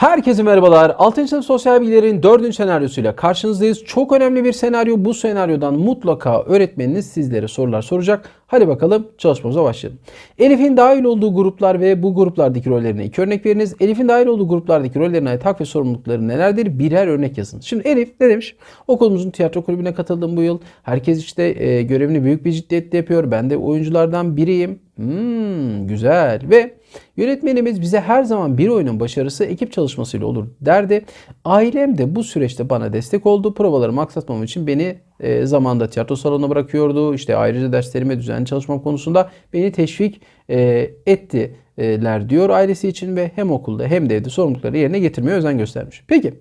Herkese merhabalar. 6. sınıf sosyal bilgilerin 4. senaryosuyla karşınızdayız. Çok önemli bir senaryo. Bu senaryodan mutlaka öğretmeniniz sizlere sorular soracak. Hadi bakalım çalışmamıza başlayalım. Elif'in dahil olduğu gruplar ve bu gruplardaki rollerine iki örnek veriniz. Elif'in dahil olduğu gruplardaki rollerine ait hak ve sorumlulukları nelerdir? Birer örnek yazın. Şimdi Elif ne demiş? Okulumuzun tiyatro kulübüne katıldım bu yıl. Herkes işte e, görevini büyük bir ciddiyetle yapıyor. Ben de oyunculardan biriyim. Hmm, güzel ve Yönetmenimiz bize her zaman bir oyunun başarısı ekip çalışmasıyla olur derdi. Ailem de bu süreçte bana destek oldu. Provalarımı aksatmam için beni e, zamanda tiyatro salonuna bırakıyordu. İşte ayrıca derslerime düzenli çalışmam konusunda beni teşvik e, ettiler diyor ailesi için ve hem okulda hem de evde sorumlulukları yerine getirmeye özen göstermiş. Peki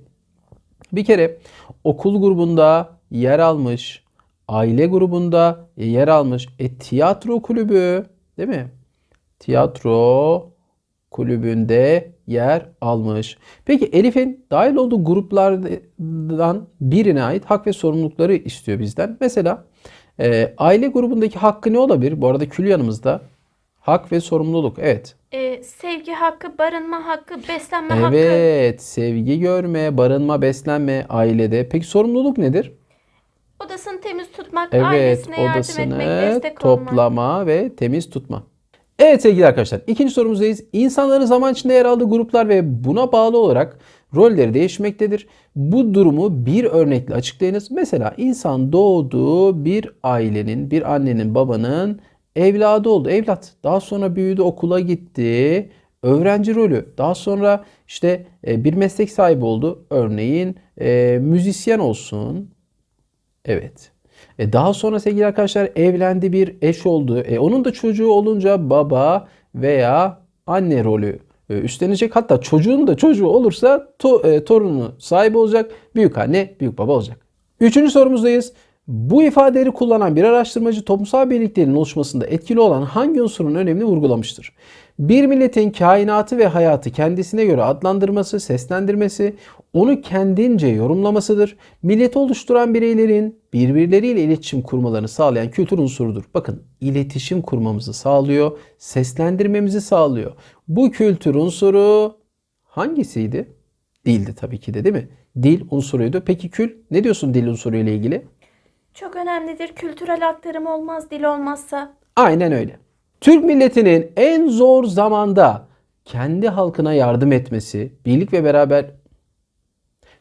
bir kere okul grubunda yer almış, aile grubunda yer almış, e, tiyatro kulübü değil mi? Tiyatro kulübünde yer almış. Peki Elif'in dahil olduğu gruplardan birine ait hak ve sorumlulukları istiyor bizden. Mesela e, aile grubundaki hakkı ne olabilir? Bu arada kül yanımızda. Hak ve sorumluluk. Evet. Ee, sevgi hakkı, barınma hakkı, beslenme hakkı. Evet. Sevgi görme, barınma, beslenme ailede. Peki sorumluluk nedir? Odasını temiz tutmak, Evet, ailesine yardım etmek, destek olmak. toplama ve temiz tutma. Evet sevgili arkadaşlar, ikinci sorumuzdayız. İnsanların zaman içinde yer aldığı gruplar ve buna bağlı olarak rolleri değişmektedir. Bu durumu bir örnekle açıklayınız. Mesela insan doğduğu bir ailenin, bir annenin, babanın evladı oldu. Evlat. Daha sonra büyüdü, okula gitti. Öğrenci rolü. Daha sonra işte e, bir meslek sahibi oldu. Örneğin e, müzisyen olsun. Evet. E daha sonra sevgili arkadaşlar evlendi bir eş oldu. E onun da çocuğu olunca baba veya anne rolü e, üstlenecek. Hatta çocuğun da çocuğu olursa to, e, torunu sahibi olacak. Büyük anne, büyük baba olacak. Üçüncü sorumuzdayız. Bu ifadeleri kullanan bir araştırmacı toplumsal birliklerin oluşmasında etkili olan hangi unsurun önemini vurgulamıştır? Bir milletin kainatı ve hayatı kendisine göre adlandırması, seslendirmesi, onu kendince yorumlamasıdır. Milleti oluşturan bireylerin birbirleriyle iletişim kurmalarını sağlayan kültür unsurudur. Bakın iletişim kurmamızı sağlıyor, seslendirmemizi sağlıyor. Bu kültür unsuru hangisiydi? Dildi tabii ki de değil mi? Dil unsuruydu. Peki kül ne diyorsun dil unsuru ile ilgili? Çok önemlidir. Kültürel aktarım olmaz dil olmazsa. Aynen öyle. Türk milletinin en zor zamanda kendi halkına yardım etmesi, birlik ve beraber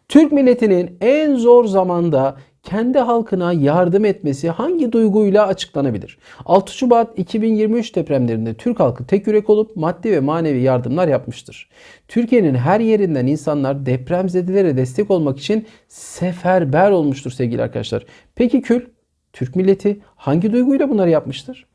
Türk milletinin en zor zamanda kendi halkına yardım etmesi hangi duyguyla açıklanabilir? 6 Şubat 2023 depremlerinde Türk halkı tek yürek olup maddi ve manevi yardımlar yapmıştır. Türkiye'nin her yerinden insanlar depremzedelere destek olmak için seferber olmuştur sevgili arkadaşlar. Peki Kül, Türk milleti hangi duyguyla bunları yapmıştır?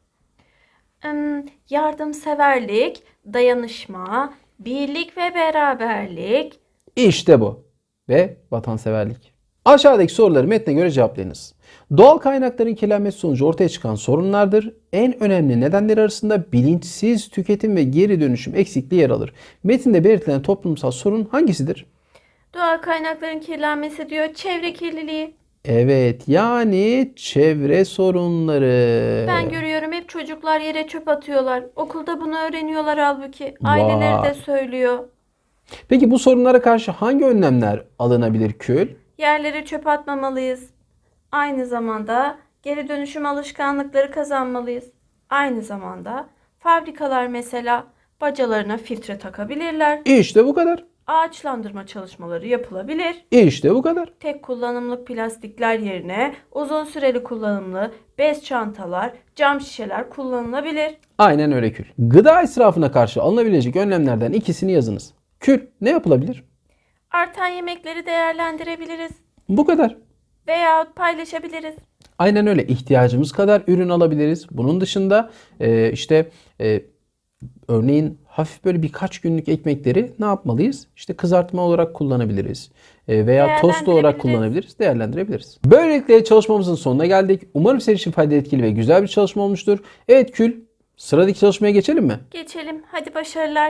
Yardımseverlik, dayanışma, birlik ve beraberlik. İşte bu. Ve vatanseverlik. Aşağıdaki soruları metne göre cevaplayınız. Doğal kaynakların kirlenmesi sonucu ortaya çıkan sorunlardır. En önemli nedenleri arasında bilinçsiz tüketim ve geri dönüşüm eksikliği yer alır. Metinde belirtilen toplumsal sorun hangisidir? Doğal kaynakların kirlenmesi diyor. Çevre kirliliği. Evet yani çevre sorunları. Ben görüyorum hep çocuklar yere çöp atıyorlar. Okulda bunu öğreniyorlar halbuki. Aileleri de Vay. söylüyor. Peki bu sorunlara karşı hangi önlemler alınabilir Kül? Yerlere çöp atmamalıyız. Aynı zamanda geri dönüşüm alışkanlıkları kazanmalıyız. Aynı zamanda fabrikalar mesela bacalarına filtre takabilirler. İşte bu kadar. Ağaçlandırma çalışmaları yapılabilir. İşte bu kadar. Tek kullanımlık plastikler yerine uzun süreli kullanımlı bez çantalar, cam şişeler kullanılabilir. Aynen öyle Kül. Gıda israfına karşı alınabilecek önlemlerden ikisini yazınız. Kül ne yapılabilir? Artan yemekleri değerlendirebiliriz Bu kadar. veya paylaşabiliriz. Aynen öyle. İhtiyacımız kadar ürün alabiliriz. Bunun dışında e, işte e, örneğin hafif böyle birkaç günlük ekmekleri ne yapmalıyız? İşte kızartma olarak kullanabiliriz. E, veya tost olarak kullanabiliriz. Değerlendirebiliriz. Böylelikle çalışmamızın sonuna geldik. Umarım senin için faydalı, etkili ve güzel bir çalışma olmuştur. Evet Kül, sıradaki çalışmaya geçelim mi? Geçelim. Hadi başarılar.